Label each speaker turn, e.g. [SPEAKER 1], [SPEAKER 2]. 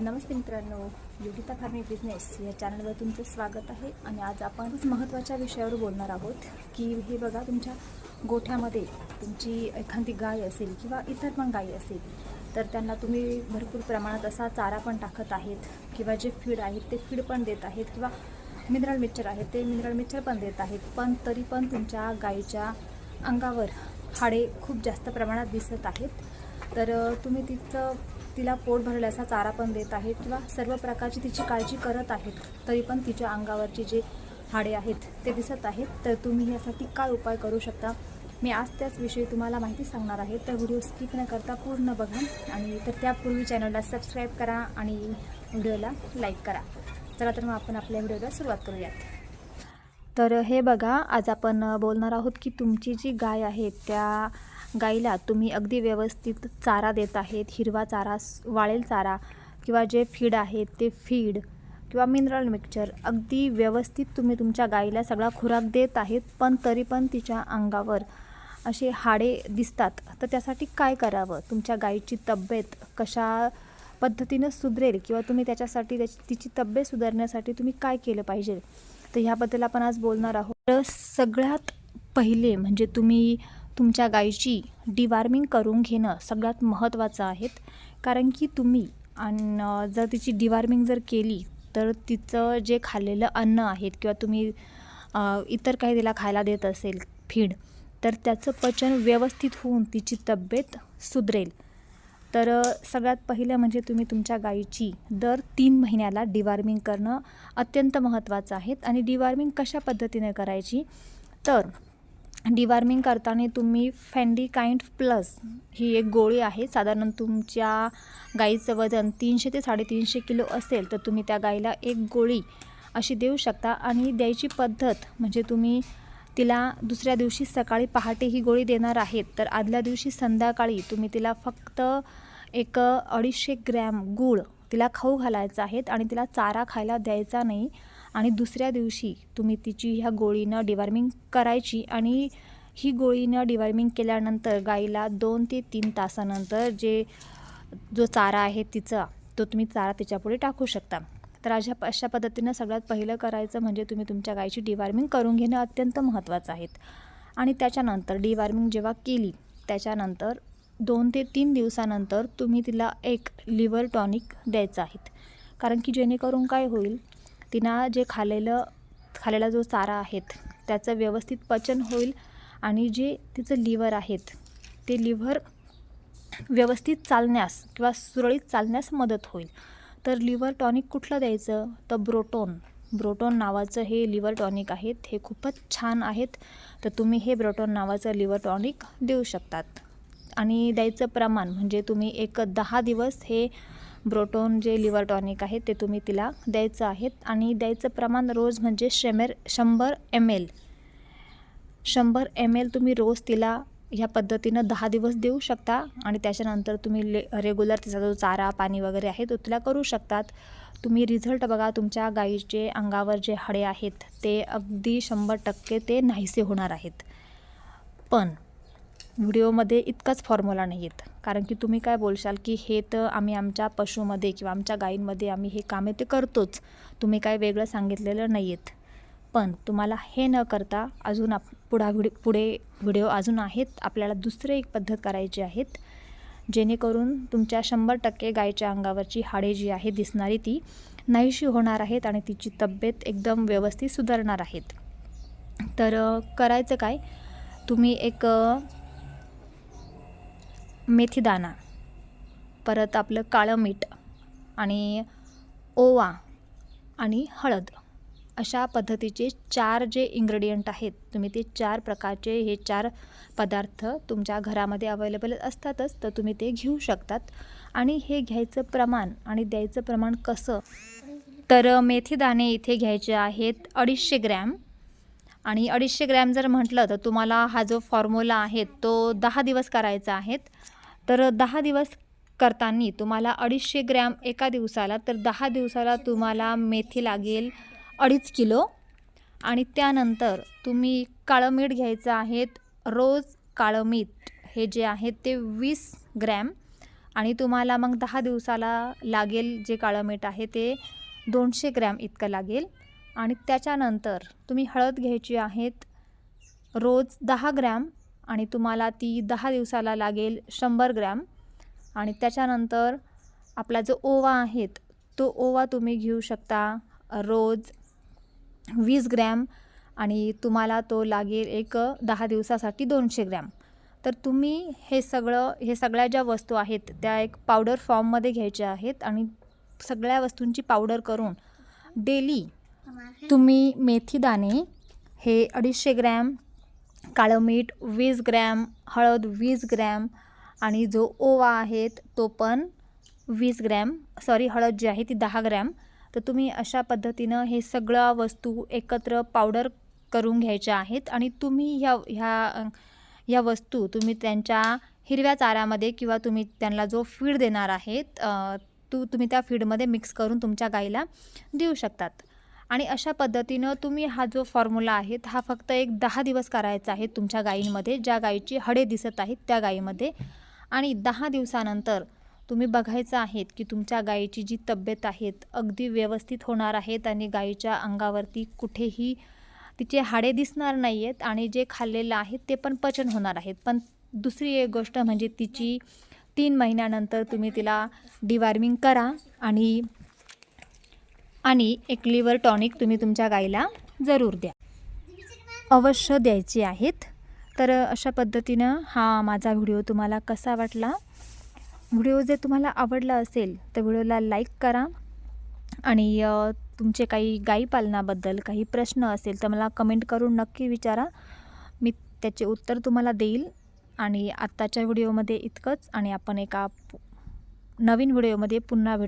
[SPEAKER 1] नमस्ते मित्रांनो Yogita farming business या चॅनलवर तुमचं स्वागत आहे आणि आज आपण महत्त्वाच्या विषयावर बोलणार आहोत की हे बघा तुमच्या गोठ्यामध्ये तुमची एखादी गाय असेल किंवा इतर पण गायी असेल तर त्यांना तुम्ही भरपूर प्रमाणात असा चारा पण टाकत आहेत किंवा जे फीड आहेत ते फीड पण देत आहेत किंवा मिनरल मिक्सर आहेत ते मिनरल मिक्सर पण देत आहेत पण तरी पण तुमच्या गायीच्या अंगावर हाडे खूप जास्त प्रमाणात दिसत आहेत. तर तुम्ही तिथं तिला पोट भरल्याचा असा चारा पण देत आहेत किंवा सर्व प्रकारची तिची काळजी करत आहेत तरी पण तिच्या अंगावरची जे हाडे आहेत ते दिसत आहेत. तर तुम्ही यासाठी काय उपाय करू शकता? मी आज त्याचविषयी तुम्हाला माहिती सांगणार आहे. तर व्हिडिओ स्किप न करता पूर्ण बघा आणि तर त्यापूर्वी चॅनलला सबस्क्राईब करा आणि व्हिडिओला लाईक करा. चला तर मग आपण आपल्या व्हिडिओला सुरुवात करूयात. तर हे बघा आज आपण बोलणार आहोत की तुमची जी गाय आहे त्या गाईला तुम्ही अगदी व्यवस्थित चारा देत आहेत हिरवा चारा वाळेल चारा किंवा जे फीड आहे ते फीड किंवा मिनरल मिक्सचर अगदी व्यवस्थित तुम्ही तुमच्या गाईला सगळा खुराक देत आहेत पण तरी पण तिच्या अंगावर असे हाडे दिसतात. तर त्यासाठी काय करावं? तुमच्या गाईची तब्येत कशा पद्धतीनं सुधरेल किंवा तुम्ही त्याच्यासाठी त्याची तिची तब्येत सुधारण्यासाठी तुम्ही काय केलं पाहिजे? तर ह्याबद्दल आपण आज बोलणार आहोत. तर सगळ्यात पहिले म्हणजे तुम्ही तुमच्या गायीची डिवॉर्मिंग करून घेणं सगळ्यात महत्त्वाचं आहे कारण की तुम्ही आणि जर तिची डिवॉर्मिंग जर केली तर तिचं जे खाल्लेलं अन्न आहेत किंवा तुम्ही इतर काही तिला खायला देत असेल फीड तर त्याचं पचन व्यवस्थित होऊन तिची तब्येत सुधरेल. तर सगळ्यात पहिलं म्हणजे तुम्ही तुमच्या गाईची दर तीन महिन्याला डिवॉर्मिंग करणं अत्यंत महत्त्वाचं आहे आणि डिवॉर्मिंग कशा पद्धतीने करायची? तर डिवॉर्मिंग करताना तुम्ही फॅन्डी काइंड प्लस ही एक गोळी आहे. साधारण तुमच्या गाईचं वजन तीनशे ते साडेतीनशे किलो असेल तर तुम्ही त्या गाईला एक गोळी अशी देऊ शकता आणि द्यायची पद्धत म्हणजे तुम्ही तिला दुसऱ्या दिवशी सकाळी पहाटे ही गोळी देणार आहेत. तर आदल्या दिवशी संध्याकाळी तुम्ही तिला फक्त एक अडीचशे ग्रॅम गूळ तिला खाऊ घालायचा आहेत आणि तिला चारा खायला द्यायचा नाही. आणि दुसऱ्या दिवशी तुम्ही तिची ह्या गोळीनं डिवॉर्मिंग करायची आणि ही गोळीनं डिवॉर्मिंग केल्यानंतर गाईला दोन ते तीन तासानंतर जे जो चारा आहे तिचा तो तुम्ही चारा तिच्यापुढे टाकू शकता. तर अशा अशा पद्धतीनं सगळ्यात पहिलं करायचं म्हणजे तुम्ही तुमच्या गायीची डिवॉर्मिंग करून घेणं अत्यंत महत्त्वाचं आहे. आणि त्याच्यानंतर डिवॉर्मिंग जेव्हा केली त्याच्यानंतर दोन ते तीन दिवसानंतर तुम्ही तिला एक लिव्हर टॉनिक द्यायचं आहे. कारण की जेणेकरून काय होईल तिनं जे खालेलं खालेला जो चारा आहेत त्याचं व्यवस्थित पचन होईल आणि जे तिचं लिव्हर आहेत ते लिव्हर व्यवस्थित चालण्यास किंवा सुरळीत चालण्यास मदत होईल. तर लिव्हर टॉनिक कुठलं द्यायचं? तर ब्रोटोन. ब्रोटोन नावाचं हे लिव्हर टॉनिक आहेत. हे खूपच छान आहेत. तर तुम्ही हे ब्रोटोन नावाचं लिव्हर टॉनिक देऊ शकतात. आणि द्यायचं प्रमाण म्हणजे तुम्ही एक दहा दिवस हे ब्रोटोन जे लिव्हर टॉनिक आहे ते तुम्ही तिला द्यायचं आहेत. आणि द्यायचं प्रमाण रोज म्हणजे शेमेर शंभर एम एल शंभर एम एल तुम्ही रोज तिला ह्या पद्धतीनं दहा दिवस देऊ शकता आणि त्याच्यानंतर तुम्ही ले रेग्युलर तिचा जो चारा पाणी वगैरे आहे तो तिला करू शकतात. तुम्ही रिझल्ट बघा तुमच्या गाईचे अंगावर जे हडे आहेत ते अगदी शंभर टक्के ते नाहीसे होणार आहेत. पण व्हिडिओमध्ये इतकाच फॉर्म्युला नाही आहेत कारण की तुम्ही काय बोलशाल की हे तर आम्ही आमच्या पशुमध्ये किंवा आमच्या गायींमध्ये आम्ही हे कामे ते करतोच. तुम्ही काय वेगळं सांगितलेलं नाही आहेत पण तुम्हाला हे न करता अजून आप पुढा व्हिडिओ पुढे व्हिडिओ अजून आहेत आपल्याला दुसरे एक पद्धत करायची आहेत जेणेकरून तुमच्या शंभर टक्के गायच्या अंगावरची हाडे जी आहे दिसणारी ती नाहीशी होणार आहेत आणि तिची तब्येत एकदम व्यवस्थित सुधारणार आहेत. तर करायचं काय? तुम्ही एक मेथीदाना मेथीदाणा परत आपलं काळं मीठ आणि ओवा आणि हळद अशा पद्धतीचे चार जे इंग्रेडियंट आहेत तुम्ही ते चार प्रकारचे हे चार पदार्थ तुमच्या घरामध्ये अवेलेबल असतातच तर तुम्ही ते घेऊ शकतात. आणि हे घ्यायचं प्रमाण आणि द्यायचं प्रमाण कसं? तर मेथीदाणे इथे घ्यायचे आहेत अडीचशे ग्रॅम. आणि अडीचशे ग्रॅम जर म्हटलं तर तुम्हाला हा जो फॉर्म्युला आहे तो दहा दिवस करायचा आहे. तर दहा दिवस करताना तुम्हाला अडीचशे ग्रॅम एका दिवसाला तर दहा दिवसाला तुम्हाला मेथी लागेल अडीच किलो. आणि त्यानंतर तुम्ही काळं मीठ घ्यायचं आहेत रोज काळं मीठ हे जे आहे ते वीस ग्रॅम. आणि तुम्हाला मग दहा दिवसाला लागेल जे काळं मीठ आहे ते दोनशे ग्रॅम इतकं लागेल. आणि त्याच्यानंतर तुम्ही हळद घ्यायची आहेत रोज दहा ग्रॅम. आणि तुम्हाला ती दहा दिवसाला लागेल शंभर ग्रॅम. आणि त्याच्यानंतर आपला जो ओवा आहेत तो ओवा तुम्ही घेऊ शकता रोज वीस ग्रॅम आणि तुम्हाला तो लागेल एक दहा दिवसासाठी दोनशे ग्रॅम. तर तुम्ही हे सगळं हे सगळ्या ज्या वस्तू आहेत त्या एक पावडर फॉर्ममध्ये घ्यायच्या आहेत आणि सगळ्या वस्तूंची पावडर करून डेली तुम्ही मेथी दाणे हे अडीचशे ग्रॅम काळं मीठ वीस ग्रॅम हळद वीस ग्रॅम आणि जो ओवा आहेत तो पण वीस ग्रॅम सॉरी हळद जी आहे ती दहा ग्रॅम तर तुम्ही अशा पद्धतीनं हे सगळं वस्तू एकत्र पावडर करून घ्यायच्या आहेत आणि तुम्ही ह्या ह्या ह्या वस्तू तुम्ही त्यांच्या हिरव्या चाऱ्यामध्ये किंवा तुम्ही त्यांना जो फीड देणार आहेत तू तो तुम्ही त्या फीडमध्ये मिक्स करून तुमच्या गाईला देऊ शकतात. आणि अशा पद्धतीनं तुम्ही हा जो फॉर्म्युला आहे हा फक्त एक दहा दिवस करायचा आहे तुमच्या गायींमध्ये ज्या गायीची हडे दिसत आहेत त्या गायीमध्ये आणि दहा दिवसानंतर तुम्ही बघायचं आहेत की तुमच्या गायीची जी तब्येत आहेत अगदी व्यवस्थित होणार आहेत आणि गायीच्या अंगावरती कुठेही तिचे हाडे दिसणार नाही आहेत आणि जे खाल्लेलं आहे ते पण पचन होणार आहेत. पण दुसरी एक गोष्ट म्हणजे तिची तीन महिन्यानंतर तुम्ही तिला डिवॉर्मिंग करा आणि आणि एक लिव्हर टॉनिक तुम्ही तुमच्या गाईला जरूर द्या. अवश्य द्यायची आहेत. तर अशा पद्धतीनं हा माझा व्हिडिओ तुम्हाला कसा वाटला व्हिडिओ जर तुम्हाला आवडला असेल तर व्हिडिओला लाईक करा. आणि तुमचे काही गाई पालनाबद्दल काही प्रश्न असेल तर मला कमेंट करून नक्की विचारा. मी त्याचे उत्तर तुम्हाला देईल. आणि आत्ताच्या व्हिडिओमध्ये इतकंच. आणि आपण एका नवीन व्हिडिओमध्ये पुन्हा भेट.